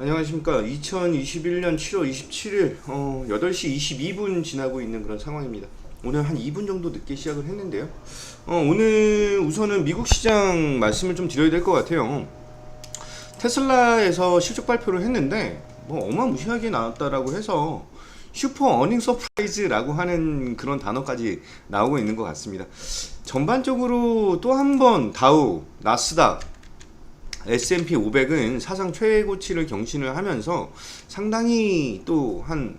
안녕하십니까. 2021년 7월 27일 어, 8시 22분 지나고 있는 그런 상황입니다. 오늘 한 2분 정도 늦게 시작을 했는데요. 어, 오늘 우선은 미국 시장 말씀을 좀 드려야 될 것 같아요. 테슬라에서 실적 발표를 했는데 뭐 어마무시하게 나왔다라고 해서 슈퍼 어닝 서프라이즈라고 하는 그런 단어까지 나오고 있는 것 같습니다. 전반적으로 또 한 번 다우, 나스닥, S&P 500은 사상 최고치를 경신을 하면서 상당히 또 한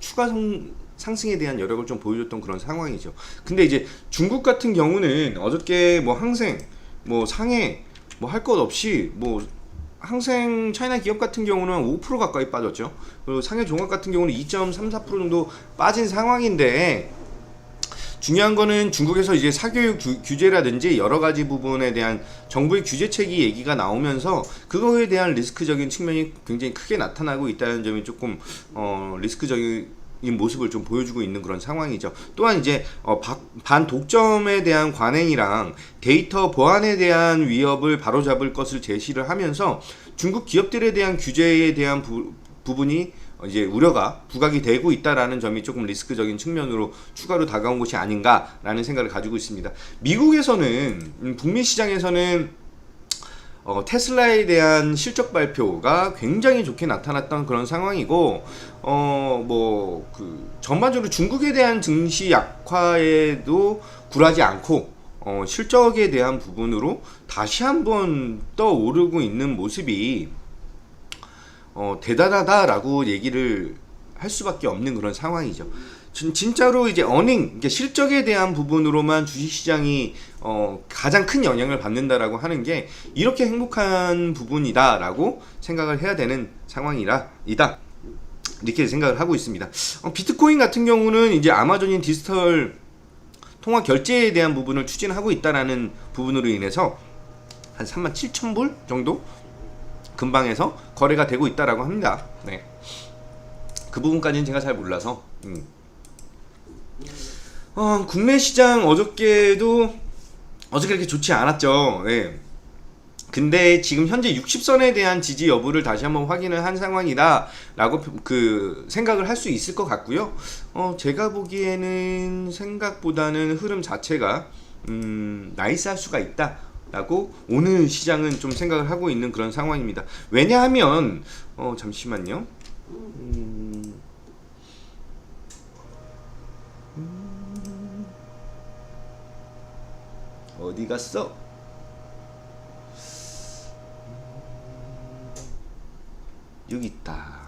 추가 성, 상승에 대한 여력을 좀 보여줬던 그런 상황이죠. 근데 이제 중국 같은 경우는 어저께 뭐 항생, 뭐 상해, 뭐 할 것 없이 뭐 항생 차이나 기업 같은 경우는 5% 가까이 빠졌죠. 그리고 상해 종합 같은 경우는 2.34% 정도 빠진 상황인데 중요한 거는 중국에서 이제 사교육 규, 규제라든지 여러 가지 부분에 대한 정부의 규제책이 얘기가 나오면서 그거에 대한 리스크적인 측면이 굉장히 크게 나타나고 있다는 점이 조금 어, 리스크적인 모습을 좀 보여주고 있는 그런 상황이죠. 또한 이제 어, 바, 반독점에 대한 관행이랑 데이터 보안에 대한 위협을 바로잡을 것을 제시를 하면서 중국 기업들에 대한 규제에 대한 부, 부분이 이제 우려가 부각이 되고 있다라는 점이 조금 리스크적인 측면으로 추가로 다가온 것이 아닌가라는 생각을 가지고 있습니다. 미국에서는 음, 북미 시장에서는 어, 테슬라에 대한 실적 발표가 굉장히 좋게 나타났던 그런 상황이고 어 뭐 그 전반적으로 중국에 대한 증시 약화에도 굴하지 않고 어, 실적에 대한 부분으로 다시 한번 떠오르고 있는 모습이 어, 대단하다라고 얘기를 할 수밖에 없는 그런 상황이죠. 진, 진짜로 이제 어닝, 실적에 대한 부분으로만 주식시장이 어, 가장 큰 영향을 받는다라고 하는 게 이렇게 행복한 부분이다라고 생각을 해야 되는 상황이라 이다. 이렇게 생각을 하고 있습니다. 어, 비트코인 같은 경우는 이제 아마존인 디지털 통화 결제에 대한 부분을 추진하고 있다라는 부분으로 인해서 한 3만 7천 불 정도 근방에서 거래가 되고 있다라고 합니다. 네. 그 부분까지는 제가 잘 몰라서. 음. 어, 국내 시장 어저께도 어저께 그렇게 좋지 않았죠. 네. 근데 지금 현재 60선에 대한 지지 여부를 다시 한번 확인을 한 상황이다라고 그 생각을 할 수 있을 것 같고요. 어, 제가 보기에는 생각보다는 흐름 자체가 음, 나이스할 수가 있다. 라고 오늘 시장은 좀 생각을 하고 있는 그런 상황입니다. 왜냐하면 어 잠시만요. 음, 음, 어디 갔어? 여기 있다.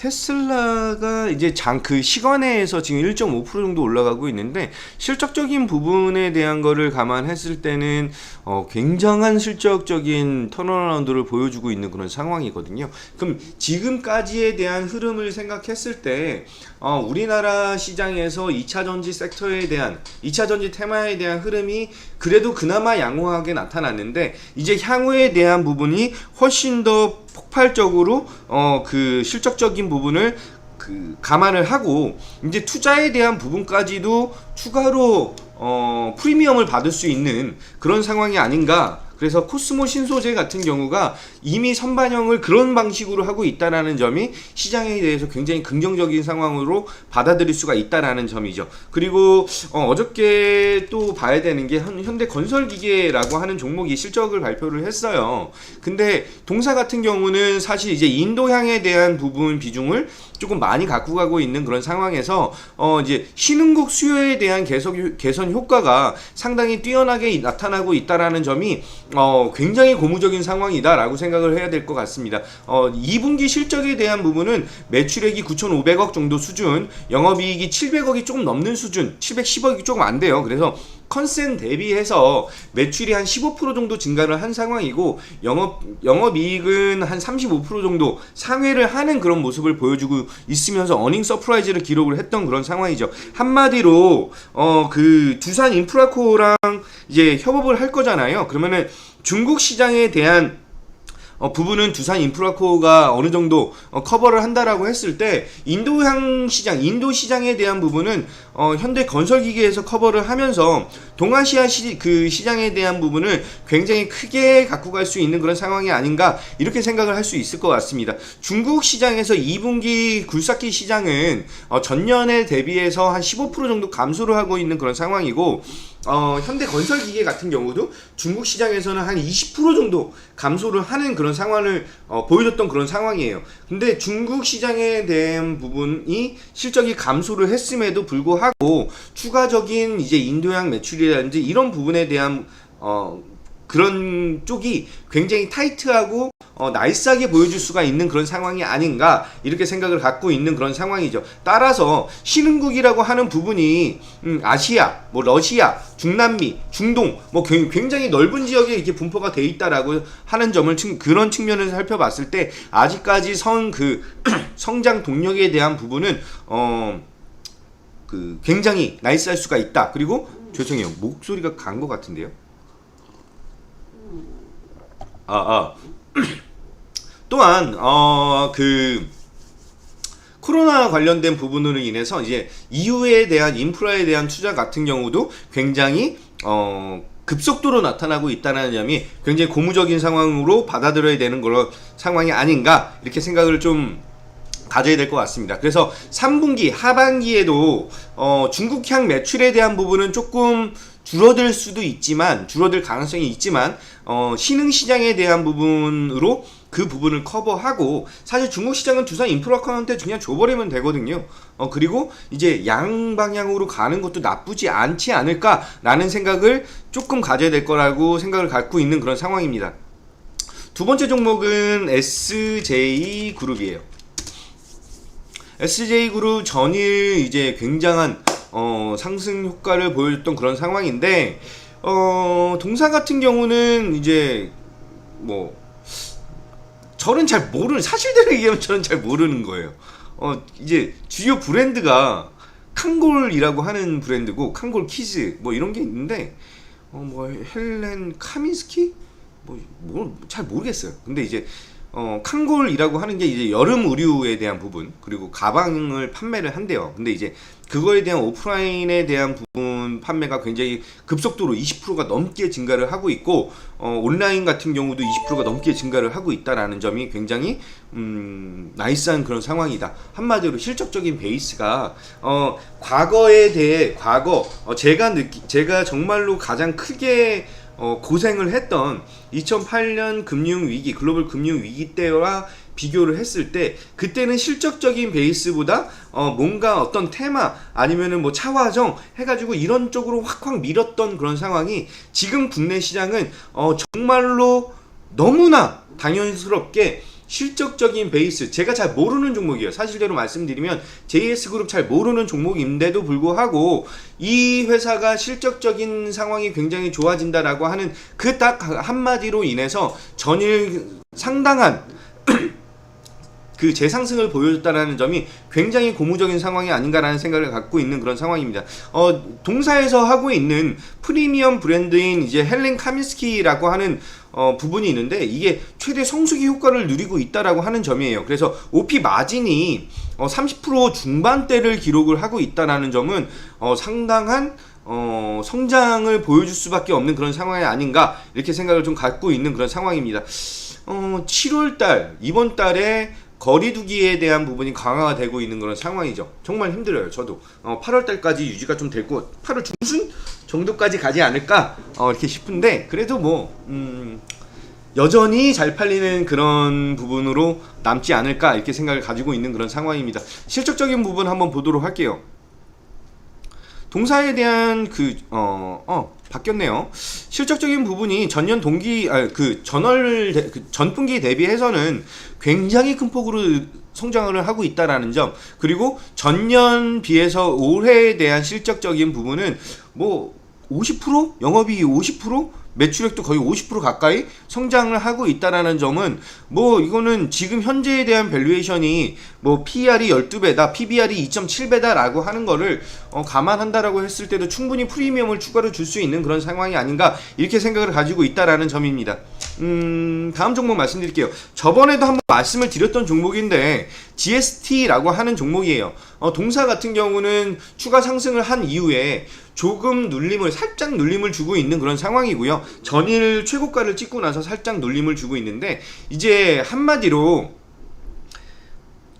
테슬라가 이제 장 그 시간에서 지금 1.5% 정도 올라가고 있는데 실적적인 부분에 대한 거를 감안했을 때는 어 굉장한 실적적인 턴어라운드를 보여주고 있는 그런 상황이거든요. 그럼 지금까지에 대한 흐름을 생각했을 때 어 우리나라 시장에서 2차 전지 섹터에 대한 2차 전지 테마에 대한 흐름이 그래도 그나마 양호하게 나타났는데 이제 향후에 대한 부분이 훨씬 더 폭발적으로 어 그 실적적인 부분을 그 감안을 하고 이제 투자에 대한 부분까지도 추가로 어 프리미엄을 받을 수 있는 그런 상황이 아닌가. 그래서 코스모 신소재 같은 경우가 이미 선반영을 그런 방식으로 하고 있다라는 점이 시장에 대해서 굉장히 긍정적인 상황으로 받아들일 수가 있다라는 점이죠. 그리고 어, 저께또 봐야 되는 게 현- 현대 건설기계라고 하는 종목이 실적을 발표를 했어요. 근데 동사 같은 경우는 사실 이제 인도향에 대한 부분 비중을 조금 많이 갖고 가고 있는 그런 상황에서 어 이제 신흥국 수요에 대한 개선 개선 효과가 상당히 뛰어나게 나타나고 있다라는 점이 어 굉장히 고무적인 상황이다라고 생각을 해야 될 것 같습니다. 어 2분기 실적에 대한 부분은 매출액이 9,500억 정도 수준, 영업이익이 700억이 조금 넘는 수준, 710억이 조금 안 돼요. 그래서 컨센 대비해서 매출이 한 15% 정도 증가를 한 상황이고 영업 영업 이익은 한 35% 정도 상회를 하는 그런 모습을 보여주고 있으면서 어닝 서프라이즈를 기록을 했던 그런 상황이죠. 한마디로 어 그 두산 인프라코랑 이제 협업을 할 거잖아요. 그러면은 중국 시장에 대한 어, 부분은 두산 인프라코가 어느 정도 어, 커버를 한다라고 했을 때 인도향 시장, 인도 시장에 대한 부분은 어, 현대 건설기계에서 커버를 하면서 동아시아 시, 그 시장에 대한 부분을 굉장히 크게 갖고 갈 수 있는 그런 상황이 아닌가 이렇게 생각을 할 수 있을 것 같습니다. 중국 시장에서 2분기 굴삭기 시장은 어, 전년에 대비해서 한 15% 정도 감소를 하고 있는 그런 상황이고 어, 현대 건설 기계 같은 경우도 중국 시장에서는 한 20% 정도 감소를 하는 그런 상황을 어, 보여줬던 그런 상황이에요. 근데 중국 시장에 대한 부분이 실적이 감소를 했음에도 불구하고 추가적인 이제 인도양 매출이라든지 이런 부분에 대한 어, 그런 쪽이 굉장히 타이트하고 어, 나이스하게 보여줄 수가 있는 그런 상황이 아닌가 이렇게 생각을 갖고 있는 그런 상황이죠. 따라서 신흥국이라고 하는 부분이 음, 아시아, 뭐 러시아, 중남미, 중동 뭐 굉- 굉장히 넓은 지역에 이렇게 분포가 돼 있다라고 하는 점을 측- 그런 측면에서 살펴봤을 때 아직까지 성 그 성장 동력에 대한 부분은 어. 그 굉장히 나이스할 수가 있다. 그리고 죄송해요 목소리가 간 것 같은데요. 아 아. 또한 어 그 코로나 관련된 부분으로 인해서 이제 이후에 대한 인프라에 대한 투자 같은 경우도 굉장히 어 급속도로 나타나고 있다는 점이 굉장히 고무적인 상황으로 받아들여야 되는 그런 상황이 아닌가 이렇게 생각을 좀 가져야 될 것 같습니다. 그래서 3분기 하반기에도 어, 중국향 매출에 대한 부분은 조금 줄어들 수도 있지만 줄어들 가능성이 있지만 어, 신흥 시장에 대한 부분으로 그 부분을 커버하고 사실 중국 시장은 두산 인프라카한테 그냥 줘버리면 되거든요. 어, 그리고 이제 양 방향으로 가는 것도 나쁘지 않지 않을까라는 생각을 조금 가져야 될 거라고 생각을 갖고 있는 그런 상황입니다. 두 번째 종목은 SJ 그룹이에요. SJ그룹 전일 이제 굉장한 어, 상승 효과를 보여줬던 그런 상황인데 어, 동사 같은 경우는 이제 뭐 저는 잘 모르는 사실대로 얘기하면 저는 잘 모르는 거예요. 어, 이제 주요 브랜드가 칸골이라고 하는 브랜드고 칸골 키즈 뭐 이런 게 있는데 어, 뭐 헬렌 카민스키 뭐잘 모르겠어요. 근데 이제 어, 칸골이라고 하는 게 이제 여름 의류에 대한 부분 그리고 가방을 판매를 한대요. 근데 이제 그거에 대한 오프라인에 대한 부분 판매가 굉장히 급속도로 20%가 넘게 증가를 하고 있고 어, 온라인 같은 경우도 20%가 넘게 증가를 하고 있다라는 점이 굉장히 음, 나이스한 그런 상황이다. 한마디로 실적적인 베이스가 어, 과거에 대해 과거 어, 제가 느끼 제가 정말로 가장 크게 어, 고생을 했던 2008년 금융 위기, 글로벌 금융 위기 때와 비교를 했을 때 그때는 실적적인 베이스보다 어, 뭔가 어떤 테마 아니면은 뭐 차화정 해가지고 이런 쪽으로 확확 밀었던 그런 상황이 지금 국내 시장은 어, 정말로 너무나 당연스럽게 실적적인 베이스 제가 잘 모르는 종목이에요 사실대로 말씀드리면 JS그룹 잘 모르는 종목인데도 불구하고 이 회사가 실적적인 상황이 굉장히 좋아진다라고 하는 그 딱 한마디로 인해서 전일 상당한 그 재상승을 보여줬다라는 점이 굉장히 고무적인 상황이 아닌가라는 생각을 갖고 있는 그런 상황입니다. 어, 동사에서 하고 있는 프리미엄 브랜드인 이제 헬렌 카민스키라고 하는 어, 부분이 있는데 이게 최대 성수기 효과를 누리고 있다라고 하는 점이에요. 그래서 OP 마진이 어, 30% 중반대를 기록을 하고 있다라는 점은 어, 상당한 어, 성장을 보여줄 수밖에 없는 그런 상황이 아닌가 이렇게 생각을 좀 갖고 있는 그런 상황입니다. 어, 7월 달 이번 달에 거리두기에 대한 부분이 강화가 되고 있는 그런 상황이죠. 정말 힘들어요. 저도 어, 8월 달까지 유지가 좀 되고 8월 중순 정도까지 가지 않을까 어, 이렇게 싶은데 그래도 뭐 음, 여전히 잘 팔리는 그런 부분으로 남지 않을까 이렇게 생각을 가지고 있는 그런 상황입니다. 실적적인 부분 한번 보도록 할게요. 동사에 대한 그 어 어 바뀌었네요. 실적적인 부분이 전년 동기 아 그 전월 대- 그 전분기 대비해서는 굉장히 큰 폭으로 성장을 하고 있다라는 점 그리고 전년 비해서 올해에 대한 실적적인 부분은 뭐 50% 영업이익 50% 매출액도 거의 50% 가까이 성장을 하고 있다라는 점은 뭐 이거는 지금 현재에 대한 밸류에이션이 뭐 PER이 12배다, PBR이 2.7배다라고 하는 거를 어, 감안한다라고 했을 때도 충분히 프리미엄을 추가로 줄 수 있는 그런 상황이 아닌가 이렇게 생각을 가지고 있다라는 점입니다. 음, 다음 종목 말씀드릴게요. 저번에도 한번 말씀을 드렸던 종목인데 GST라고 하는 종목이에요. 어, 동사 같은 경우는 추가 상승을 한 이후에 조금 눌림을 살짝 눌림을 주고 있는 그런 상황이고요. 전일 최고가를 찍고 나서 살짝 눌림을 주고 있는데 이제 한마디로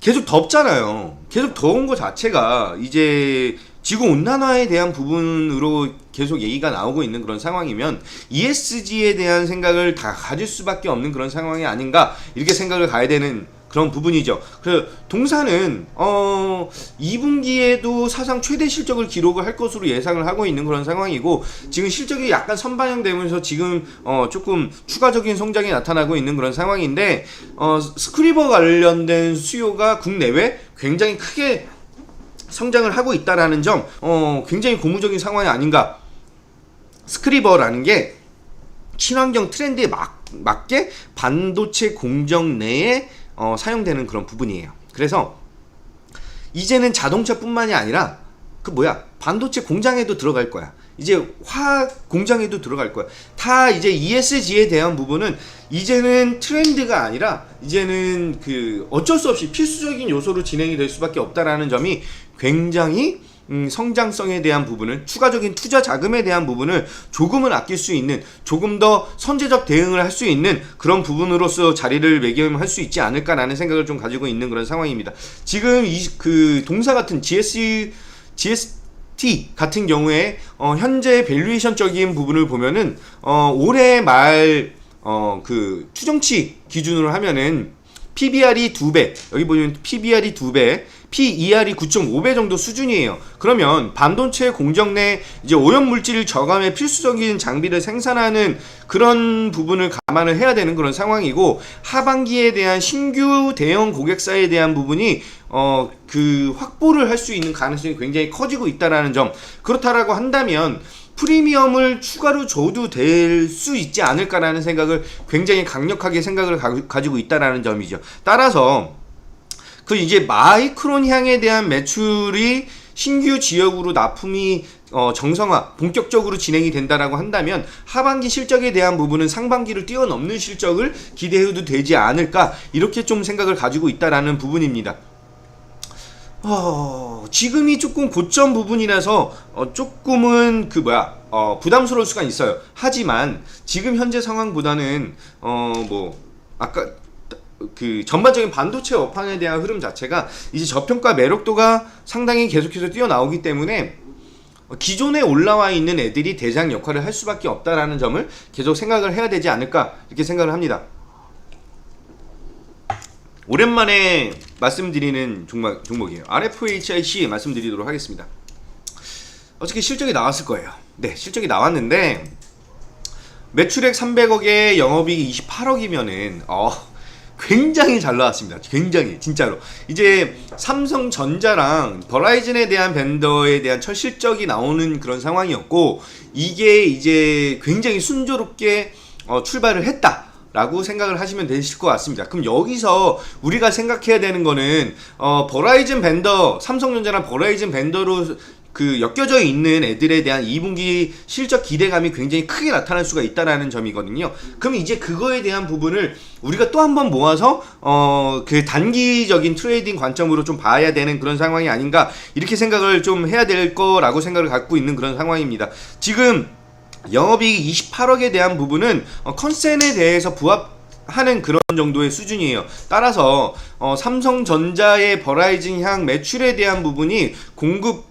계속 덥잖아요. 계속 더운 거 자체가 이제 지구 온난화에 대한 부분으로 계속 얘기가 나오고 있는 그런 상황이면 ESG에 대한 생각을 다 가질 수밖에 없는 그런 상황이 아닌가 이렇게 생각을 가야 되는 그런 부분이죠. 그 동사는 어 2분기에도 사상 최대 실적을 기록을 할 것으로 예상을 하고 있는 그런 상황이고 지금 실적이 약간 선반영되면서 지금 어 조금 추가적인 성장이 나타나고 있는 그런 상황인데 어 스크리버 관련된 수요가 국내외 굉장히 크게 성장을 하고 있다라는 점, 어, 굉장히 고무적인 상황이 아닌가. 스크리버라는 게 친환경 트렌드에 막, 맞게 반도체 공정 내에 어, 사용되는 그런 부분이에요. 그래서 이제는 자동차뿐만이 아니라 그 뭐야 반도체 공장에도 들어갈 거야. 이제 화학 공장에도 들어갈 거야. 다 이제 ESG에 대한 부분은 이제는 트렌드가 아니라 이제는 그 어쩔 수 없이 필수적인 요소로 진행이 될 수밖에 없다라는 점이 굉장히 음, 성장성에 대한 부분을 추가적인 투자 자금에 대한 부분을 조금은 아낄 수 있는 조금 더 선제적 대응을 할 수 있는 그런 부분으로서 자리를 매김할 수 있지 않을까라는 생각을 좀 가지고 있는 그런 상황입니다. 지금 이 그 동사 같은 GS GST 같은 경우에 어, 현재 밸류에이션적인 부분을 보면은 어, 올해 말 어, 그 추정치 기준으로 하면은 PBR이 2배, 여기 보면 PBR이 2배, PER이 9.5배 정도 수준이에요. 그러면 반도체 공정 내 이제 오염 물질 저감에 필수적인 장비를 생산하는 그런 부분을 감안을 해야 되는 그런 상황이고 하반기에 대한 신규 대형 고객사에 대한 부분이 어 그 확보를 할 수 있는 가능성이 굉장히 커지고 있다라는 점 그렇다라고 한다면 프리미엄을 추가로 줘도 될 수 있지 않을까라는 생각을 굉장히 강력하게 생각을 가, 가지고 있다라는 점이죠. 따라서 그 이제 마이크론 향에 대한 매출이 신규 지역으로 납품이 어, 정상화 본격적으로 진행이 된다라고 한다면 하반기 실적에 대한 부분은 상반기를 뛰어넘는 실적을 기대해도 되지 않을까 이렇게 좀 생각을 가지고 있다라는 부분입니다. 어, 지금이 조금 고점 부분이라서 어, 조금은 그 뭐야 어, 부담스러울 수가 있어요. 하지만 지금 현재 상황보다는 어 뭐 아까 그 전반적인 반도체 업황에 대한 흐름 자체가 이제 저평가 매력도가 상당히 계속해서 뛰어나오기 때문에 기존에 올라와 있는 애들이 대장 역할을 할 수밖에 없다라는 점을 계속 생각을 해야 되지 않을까 이렇게 생각을 합니다. 오랜만에 말씀드리는 종목, 종목이에요. RFHIC 말씀드리도록 하겠습니다. 어저께 실적이 나왔을 거예요. 네, 실적이 나왔는데 매출액 300억에 영업이익 28억이면은 어 굉장히 잘 나왔습니다. 굉장히 진짜로 이제 삼성전자랑 버라이즌에 대한 벤더에 대한 첫 실적이 나오는 그런 상황이었고 이게 이제 굉장히 순조롭게 어, 출발을 했다. 라고 생각을 하시면 되실 것 같습니다. 그럼 여기서 우리가 생각해야 되는 거는 어 버라이즌 벤더 삼성전자나 버라이즌 벤더로 그 엮여져 있는 애들에 대한 2분기 실적 기대감이 굉장히 크게 나타날 수가 있다라는 점이거든요. 그럼 이제 그거에 대한 부분을 우리가 또 한 번 모아서 어 그 단기적인 트레이딩 관점으로 좀 봐야 되는 그런 상황이 아닌가 이렇게 생각을 좀 해야 될 거라고 생각을 갖고 있는 그런 상황입니다. 지금 영업이익 28억에 대한 부분은 어, 컨센에 대해서 부합 하는 그런 정도의 수준이에요. 따라서 어, 삼성전자의 버라이즌 향 매출에 대한 부분이 공급 에,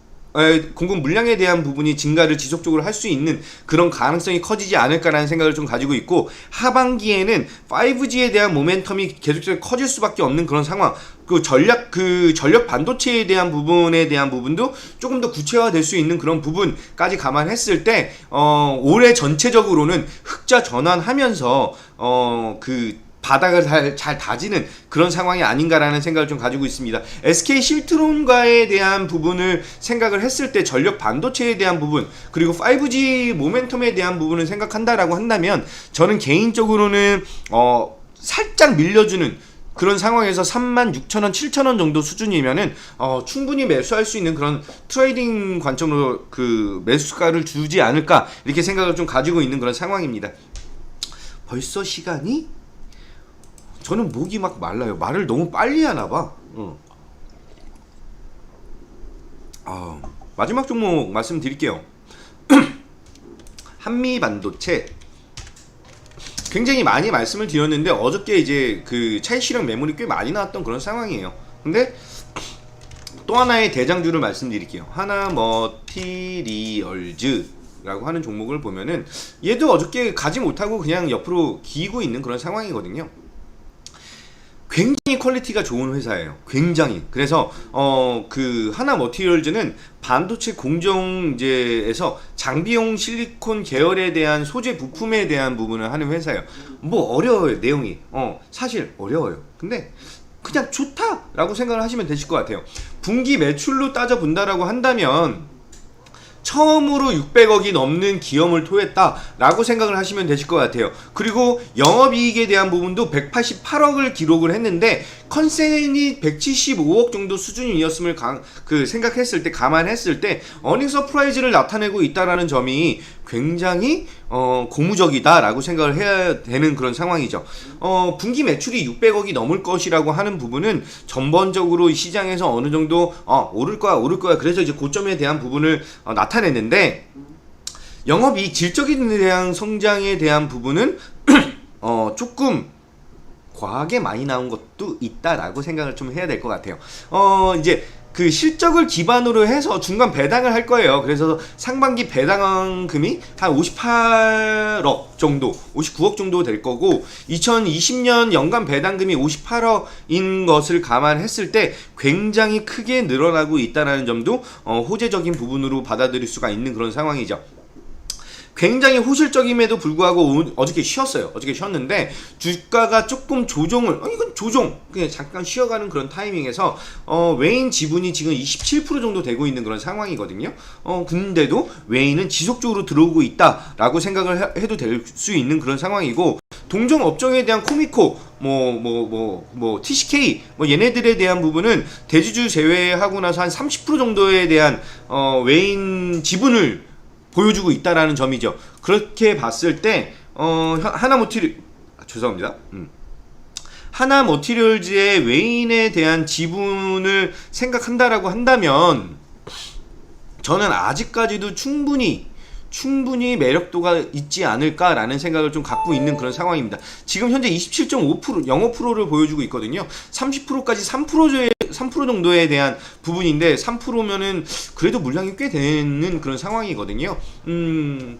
공급 물량에 대한 부분이 증가를 지속적으로 할 수 있는 그런 가능성이 커지지 않을까라는 생각을 좀 가지고 있고 하반기에는 5G에 대한 모멘텀이 계속해서 커질 수밖에 없는 그런 상황. 그 전략 그 전력 반도체에 대한 부분에 대한 부분도 조금 더 구체화될 수 있는 그런 부분까지 감안했을 때 어, 올해 전체적으로는 흑자 전환하면서 어그 바닥을 잘, 잘 다지는 그런 상황이 아닌가라는 생각을 좀 가지고 있습니다. SK 실트론과에 대한 부분을 생각을 했을 때 전력 반도체에 대한 부분 그리고 5G 모멘텀에 대한 부분을 생각한다라고 한다면 저는 개인적으로는 어 살짝 밀려주는 그런 상황에서 36,000원, 7,000원 정도 수준이면은 어, 충분히 매수할 수 있는 그런 트레이딩 관점으로 그 매수가를 주지 않을까 이렇게 생각을 좀 가지고 있는 그런 상황입니다. 벌써 시간이 저는 목이 막 말라요. 말을 너무 빨리 하나 봐. 어. 아, 마지막 종목 말씀드릴게요. 한미 반도체 굉장히 많이 말씀을 드렸는데 어저께 이제 그 차이 실현 매물이 꽤 많이 나왔던 그런 상황이에요. 근데 또 하나의 대장주를 말씀드릴게요. 하나 머티리얼즈라고 하는 종목을 보면은 얘도 어저께 가지 못하고 그냥 옆으로 기고 있는 그런 상황이거든요. 굉장히 퀄리티가 좋은 회사예요. 굉장히. 그래서 어 그 하나 머티리얼즈는 반도체 공정제에서 장비용 실리콘 계열에 대한 소재 부품에 대한 부분을 하는 회사예요. 뭐 어려워요 내용이. 어 사실 어려워요. 근데 그냥 좋다라고 생각을 하시면 되실 것 같아요. 분기 매출로 따져 본다라고 한다면 처음으로 600억이 넘는 기염을 토했다라고 생각을 하시면 되실 것 같아요. 그리고 영업이익에 대한 부분도 188억을 기록을 했는데 컨센이 175억 정도 수준이었음을 강, 그 생각했을 때 감안했을 때 어닝 서프라이즈를 나타내고 있다라는 점이 굉장히 어, 고무적이다라고 생각을 해야 되는 그런 상황이죠. 어, 분기 매출이 600억이 넘을 것이라고 하는 부분은 전반적으로 이 시장에서 어느 정도 어, 오를 거야 오를 거야 그래서 이제 고점에 대한 부분을 어, 나타냈는데 영업이익 질적인 대한 성장에 대한 부분은 어, 조금 과하게 많이 나온 것도 있다라고 생각을 좀 해야 될 것 같아요. 어 이제 그 실적을 기반으로 해서 중간 배당을 할 거예요. 그래서 상반기 배당금이 한 58억 정도, 59억 정도 될 거고 2020년 연간 배당금이 58억인 것을 감안했을 때 굉장히 크게 늘어나고 있다는 점도 어, 호재적인 부분으로 받아들일 수가 있는 그런 상황이죠. 굉장히 호실적임에도 불구하고 오- 어저께 쉬었어요. 어저께 쉬었는데 주가가 조금 조정을 어, 이건 조정 그냥 잠깐 쉬어가는 그런 타이밍에서 어, 외인 지분이 지금 27% 정도 되고 있는 그런 상황이거든요. 어, 근데도 외인은 지속적으로 들어오고 있다라고 생각을 해- 해도 될 수 있는 그런 상황이고 동종 업종에 대한 코미코 뭐뭐 뭐 뭐 TCK 뭐 얘네들에 대한 부분은 대주주 제외하고 나서 한 30% 정도에 대한 어, 외인 지분을 보여주고 있다라는 점이죠. 그렇게 봤을 때 어, 하- 하나 모티리 아, 죄송합니다. 음. 하나 모티리얼즈의 외인에 대한 지분을 생각한다라고 한다면 저는 아직까지도 충분히 충분히 매력도가 있지 않을까라는 생각을 좀 갖고 있는 그런 상황입니다. 지금 현재 27.5% 0.5%를 보여주고 있거든요. 30%까지 3%의 3% 정도에 대한 부분인데 3%면은 그래도 물량이 꽤 되는 그런 상황이거든요. 음.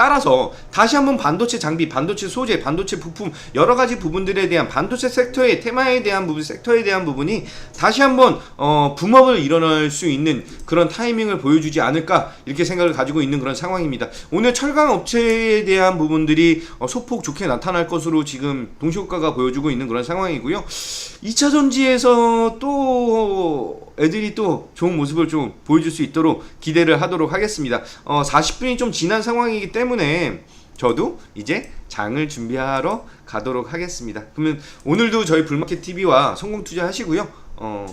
따라서 다시 한번 반도체 장비, 반도체 소재, 반도체 부품 여러 가지 부분들에 대한 반도체 섹터의 테마에 대한 부분, 섹터에 대한 부분이 다시 한번 어, 붐업을 일어날 수 있는 그런 타이밍을 보여주지 않을까 이렇게 생각을 가지고 있는 그런 상황입니다. 오늘 철강 업체에 대한 부분들이 어, 소폭 좋게 나타날 것으로 지금 동시효과가 보여주고 있는 그런 상황이고요. 2차 전지에서 또 애들이 또 좋은 모습을 좀 보여줄 수 있도록 기대를 하도록 하겠습니다. 어, 40분이 좀 지난 상황이기 때문에 저도 이제 장을 준비하러 가도록 하겠습니다. 그러면 오늘도 저희 불마켓 TV와 성공 투자하시고요. 어,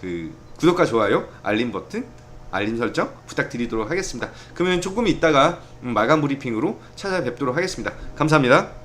그 구독과 좋아요, 알림 버튼, 알림 설정 부탁드리도록 하겠습니다. 그러면 조금 있다가 음, 마감 브리핑으로 찾아뵙도록 하겠습니다. 감사합니다.